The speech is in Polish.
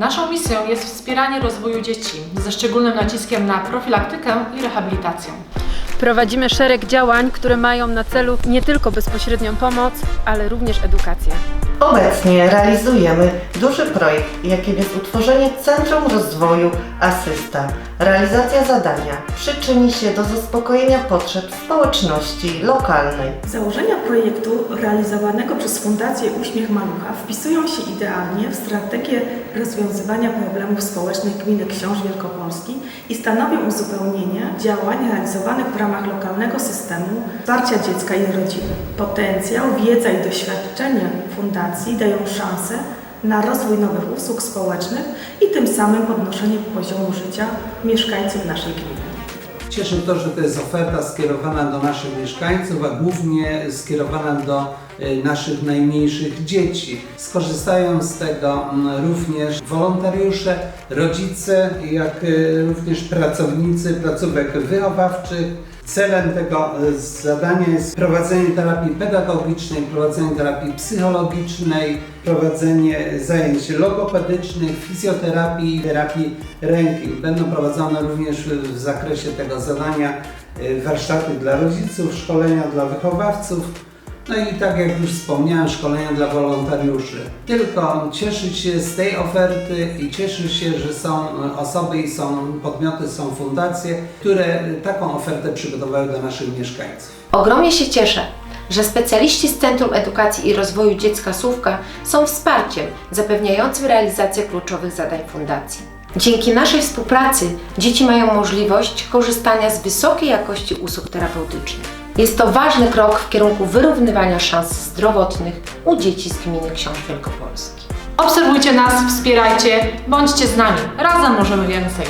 Naszą misją jest wspieranie rozwoju dzieci, ze szczególnym naciskiem na profilaktykę i rehabilitację. Prowadzimy szereg działań, które mają na celu nie tylko bezpośrednią pomoc, ale również edukację. Obecnie realizujemy duży projekt, jakim jest utworzenie Centrum Rozwoju Asysta. Realizacja zadania przyczyni się do zaspokojenia potrzeb społeczności lokalnej. Założenia projektu realizowanego przez Fundację Uśmiech Malucha wpisują się idealnie w strategię rozwiązywania problemów społecznych gminy Książ Wielkopolski i stanowią uzupełnienie działań realizowanych w ramach lokalnego systemu wsparcia dziecka i rodziny. Potencjał, wiedza i doświadczenie fundacji dają szansę na rozwój nowych usług społecznych i tym samym podnoszenie poziomu życia mieszkańców naszej gminy. Cieszy to, że to jest oferta skierowana do naszych mieszkańców, a głównie skierowana do naszych najmniejszych dzieci. Skorzystają z tego mm, również wolontariusze, rodzice, jak y, również pracownicy placówek wychowawczych. Celem tego y, zadania jest prowadzenie terapii pedagogicznej, prowadzenie terapii psychologicznej, prowadzenie zajęć logopedycznych, fizjoterapii i terapii ręki. Będą prowadzone również w zakresie tego zadania y, warsztaty dla rodziców, szkolenia dla wychowawców. No i tak jak już wspomniałem, szkolenia dla wolontariuszy. Tylko cieszyć się z tej oferty i cieszyć się, że są osoby i są podmioty, są fundacje, które taką ofertę przygotowały dla naszych mieszkańców. Ogromnie się cieszę, że specjaliści z Centrum Edukacji i Rozwoju Dziecka Słówka są wsparciem zapewniającym realizację kluczowych zadań Fundacji. Dzięki naszej współpracy dzieci mają możliwość korzystania z wysokiej jakości usług terapeutycznych. Jest to ważny krok w kierunku wyrównywania szans zdrowotnych u dzieci z gminy Książ Wielkopolski. Obserwujcie nas, wspierajcie, bądźcie z nami. Razem możemy więcej.